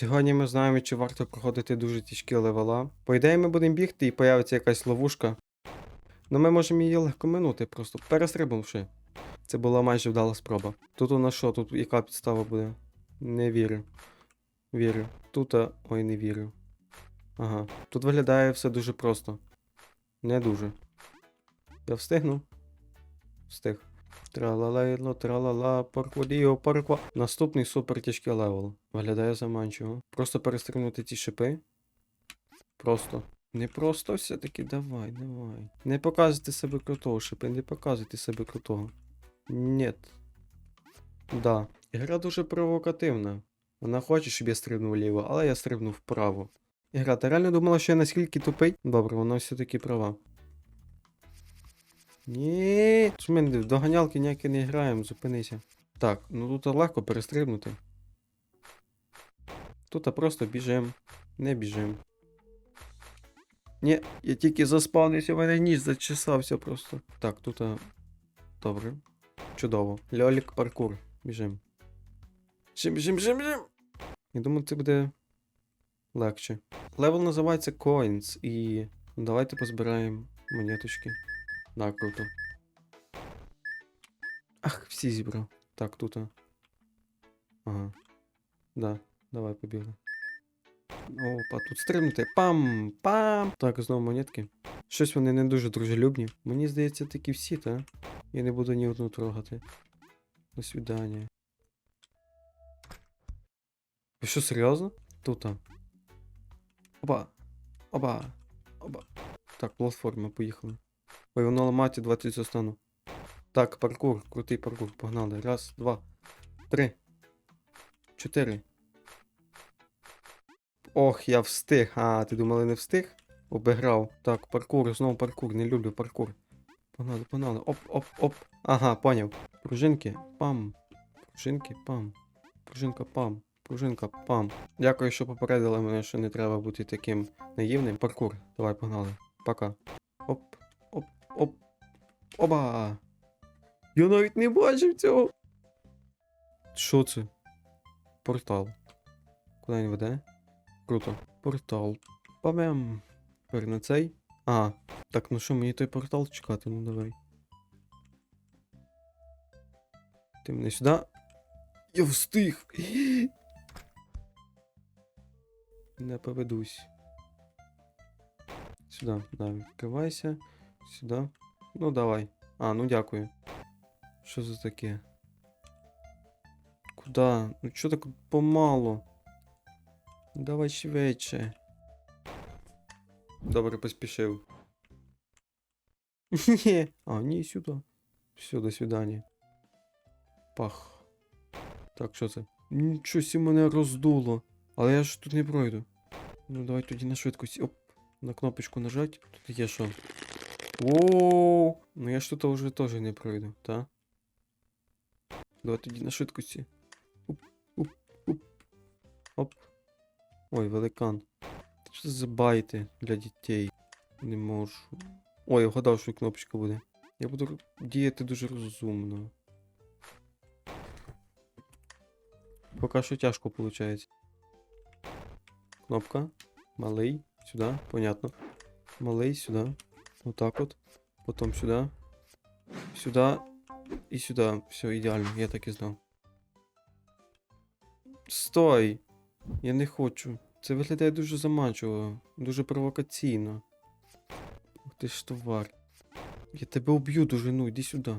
Сьогодні ми знаємо, чи варто проходити дуже тяжкі левела. По ідеї, ми будемо бігти і появиться якась ловушка. Ну ми можемо її легко минути, просто перестрибнувши. Це була майже вдала спроба. Тут у нас що, тут яка підстава буде? Не вірю. Вірю. Тут. Ой, не вірю. Ага. Тут виглядає все дуже просто. Не дуже. Я встигну? Встиг. Тралалейло, тралала, парквадіо, парква. Наступний супер тяжкий левел. Виглядає заманчиво. Просто перестрибнути ті шипи. Просто. Не просто все-таки давай, давай. Не показуйте себе крутого, шипи, не показуйте себе крутого. Нет. Да. Ігра дуже провокативна. Вона хоче, щоб я стрибнув вліво, але я стрибнув вправо. Ігра, ти реально думала, що я наскільки тупий? Добре, вона все-таки права. Ні. Що ми в доганялки ніякі не граємо, зупинися. Так, ну тут легко перестрибнути. Тут просто біжим. Не біжим. Ні, я тільки заспавнився, в мене ніж зачесався просто. Так, тут. а, Добре. Чудово. Льолік паркур. Біжим. Біжим, біжим, біжим, біжим. Я думаю, це буде легче. Левел називається Coins, і давайте позбираємо монеточки. Да, круто. Ах, всі зібрав. Так, тут. Ага. Да, давай побігли. Опа, тут стрибнути. Пам! Пам! Так, знову монетки. Щось вони не дуже дружелюбні. Мені здається, такі всі, та? Я не буду ні одну трогати. До свидання. Ви що, серйозно? Тут. Опа. Опа. Опа. Так, платформа, поїхали. Ой, воно ламається 20 застану. Так, паркур, крутий паркур. Погнали. Раз, два, три. Чотири. Ох, я встиг. А, ти думали, не встиг? Обіграв. Так, паркур, знову паркур. Не люблю паркур. Погнали, погнали. Оп, оп, оп. Ага, поняв. Пружинки. Пам. Пружинки, пам. Пружинка, пам. Пружинка, пам. Дякую, що попередили мене, що не треба бути таким наївним. Паркур. Давай, погнали. Пока. Оп, оп, оп. Оба. Я навіть не бачив цього. Що це? Портал. Куди він веде? Круто. Портал. Пам'ям. Тепер на цей. А, так, ну що, мені той портал чекати, ну давай. Ти мене сюди. Я встиг. Не поведусь. Сюди, да, відкривайся. Сюди. Ну давай. А, ну дякую. Що за таке? Куда? Ну чо так помало? Давай швидше. Добре, поспішив. А, ні, сюди. Все, до свидання. Пах. Так, що це? Нічого сі мене роздуло. Але я ж тут не пройду. Ну давай тоді на швидкості. Оп. На кнопочку нажать. Тут є що? Воу! Ну я ж тут вже теж не пройду, та? Давай тоді на швидкості. Уп, уп, уп. Оп. Ой, великан. Що за байти для дітей? Не можу. Ой, я вгадав, що кнопочка буде. Я буду діяти дуже розумно. Поки що тяжко виходить. Кнопка. Малий. Сюди. Понятно. Малий сюди. Отак от. Потім сюди. Сюди. І сюди. Все, ідеально, я так і знав. Стой! Я не хочу. Це виглядає дуже заманчиво, дуже провокаційно. Ух ти ж товар. Я тебе уб'ю дожену, іди сюди.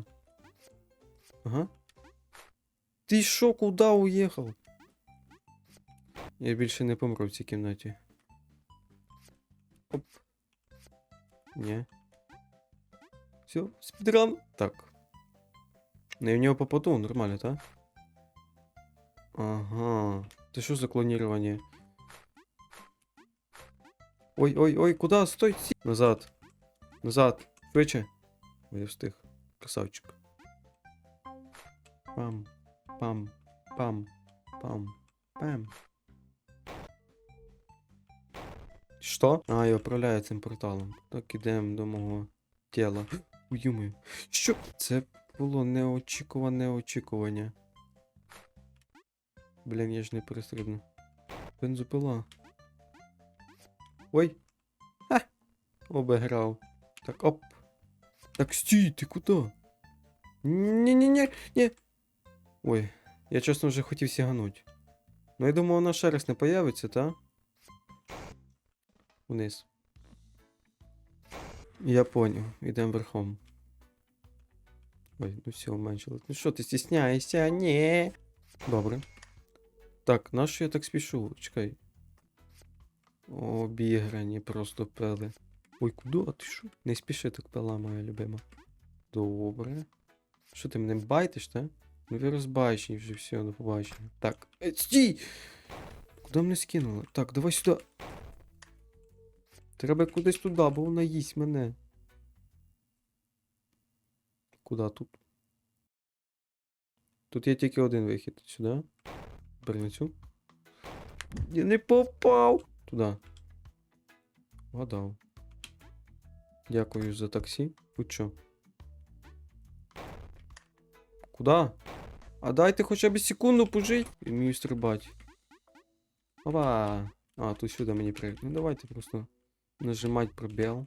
Ага. Ти що, куди уїхав? Я більше не помру в цій кімнаті. Оп. Ні. Все, спідран. Так. Ну я в нього попаду, нормально, так? Ага. Це що за клонирование? Ой, ой, ой, куда? Стой! сі- Назад. Назад. Швидше. Ой, я встиг. Красавчик. Пам. Пам. Пам. Пам. Пам. Що? А, я управляю цим порталом. Так, ідемо до мого тіла. Уюми. Що? Це було неочікуване очікування. Блін, я ж не перестрибну. Бензопила. Ой. Ха! Обіграв. Так, оп. Так стій, ти куди? Ні-ні-ні, ні. Ой, я чесно вже хотів сігануть. Ну я думаю, вона ще раз не появиться, та? Вниз. Я поняв, ідемо верхом. Ой, ну все, уменьшилось. Ну що ти стісняєшся? Ні. Добре. Так, на що я так спішу? Чекай. Обіграні просто пели. Ой, куди? Ти що? Не спіши так пила, моя любима. Добре. Що ти мене байтиш, та? Ну ви розбачені вже все, до побачення. Так. Е, стій! Куди мене скинуло? Так, давай сюди. Треба кудись туди, бо вона їсть мене. Куди тут? Тут є тільки один вихід. Сюди. Бери на цю. Я не попав. Туди. Вгадав. Дякую за таксі. Будь що. Куда? А дайте хоча б секунду пожить. Він вмію стрибати. Опа. А, тут сюди мені прийде. Ну давайте просто нажимать пробіл.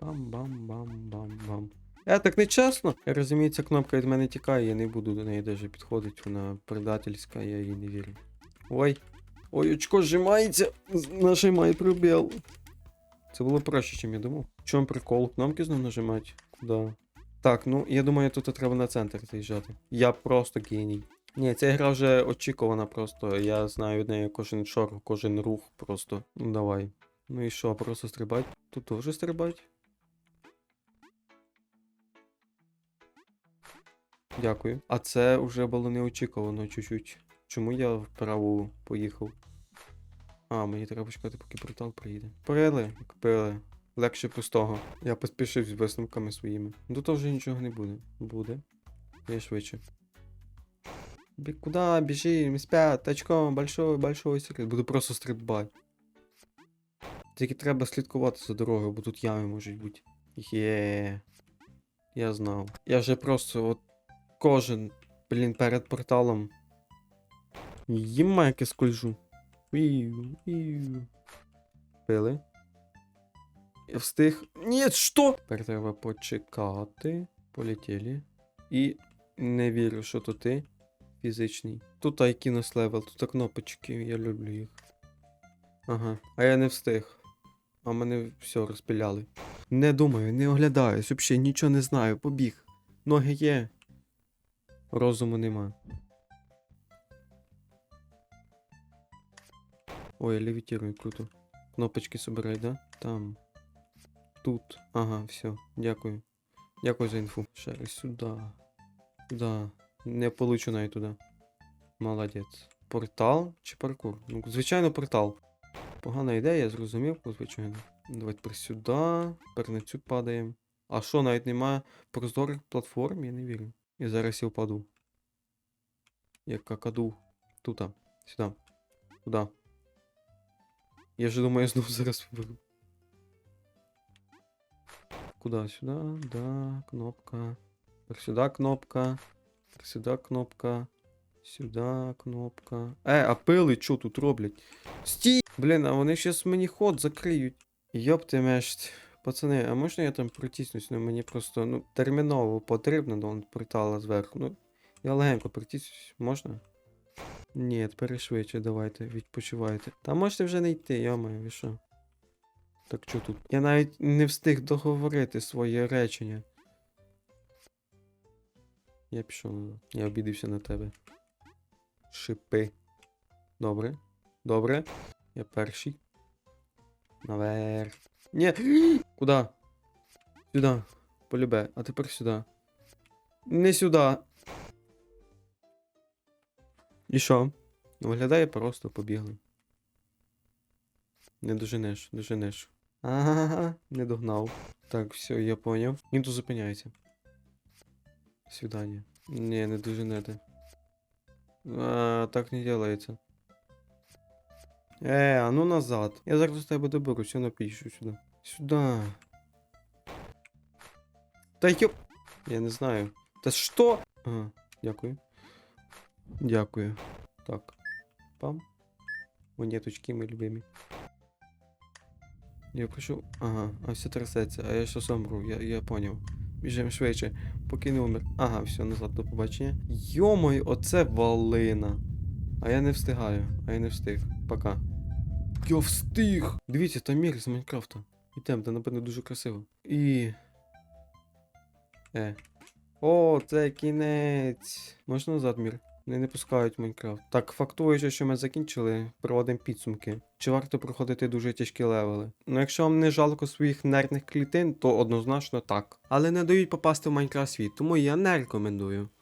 Бам-бам-бам-бам-бам. Е, так не чесно. Я розумію, ця кнопка від мене тікає, я не буду до неї навіть підходити, вона предательська, я їй не вірю. Ой. Ой, очко зжимається. Нажимай пробіл. Це було проще, ніж я думав. В чому прикол? Кнопки знову нажимати? Куда? Так, ну я думаю, тут треба на центр заїжджати. Я просто геній. Ні, ця гра вже очікувана просто. Я знаю від неї кожен шорох, кожен рух просто. Ну давай. Ну і що, просто стрибать? Тут теж стрибать? Дякую. А це вже було неочікувано чуть-чуть. Чому я вправо поїхав? А, мені треба чекати, поки портал приїде. Пили, як пили. Легше пустого. Я поспішив з висновками своїми. Ну тут вже нічого не буде. Буде. Я швидше. Бі куда біжи, спят, тачком, большой, большой секрет. Буду просто стрибати. Тільки треба слідкувати за дорогою, бо тут ями можуть бути. Є. Я знав. Я вже просто от кожен, блін, перед порталом. Їма яке скольжу. Пили. Я встиг. Ні, що? Тепер треба почекати. Полетіли. І не вірю, що то ти. Фізичний. Тут айкінос левел, тут кнопочки, я люблю їх. Ага. А я не встиг. А мене все розпиляли. Не думаю, не оглядаюсь, взагалі нічого не знаю, побіг. Ноги є. Розуму нема. Ой, я левітірую круто. Кнопочки собирай, да? Там. Тут. Ага, все. Дякую. Дякую за інфу. Раз сюди. Сюди. Не получу навіть туди. Молодець. Портал чи паркур? Ну, звичайно, портал. Погана ідея, я зрозумів, ну, звичайно. Давайте тепер сюди. Тепер на цю падаємо. А що, навіть немає прозорих платформ? Я не вірю. І зараз я впаду. Як какаду. Тута. Сюди. Куда? Я же думаю, я знову зараз виберу. Куда? Сюди? Да, кнопка. Сюди кнопка. Сюди кнопка. Сюди кнопка. Е, а пили що тут роблять? Стій! Блін, а вони щас мені ход закриють. Йопти мешт. Пацани, а можна я там протиснусь? Ну мені просто ну, терміново потрібно до портала зверху. Ну, я легенько протиснусь, можна? Ні, тепер швидше давайте, відпочивайте. Та можете вже не йти, йомаю, ви що? Так що тут? Я навіть не встиг договорити своє речення. Я пішов. Я обідився на тебе. Шипи. Добре. Добре. Я перший. Наверх. Ні. Куда? Сюди. Полюбе. А тепер сюди. Не сюди. І що? Виглядає просто побігли. Не доженеш, доженеш. Ага, не догнав. Так, все, я поняв. Він тут зупиняється. Свидання. Не, не доженете. А, так не делается. Е, а ну назад. Я зараз до тебе доберусь, я напишу сюди. Сюди. Та йоп. Я не знаю. Та що? Ага, дякую. Дякую. Так. Пам. Монеточки ми любимі. Я прошу. Ага, а все трясеться, а я щас умру, я, я поняв. Біжимо швидше, поки не умер. Ага, все, назад до побачення. Йомой, оце валина. А я не встигаю, а я не встиг. Пока. Я встиг! Дивіться, там мір з Майнкрафта. Ідем, там, напевно, дуже красиво. І. Е. О, це кінець. Можна назад мір? Вони не пускають Майнкрафт. Так, фактуючи, що ми закінчили, проводимо підсумки. Чи варто проходити дуже тяжкі левели? Ну, якщо вам не жалко своїх нервних клітин, то однозначно так. Але не дають попасти в Майнкрафт світ, тому я не рекомендую.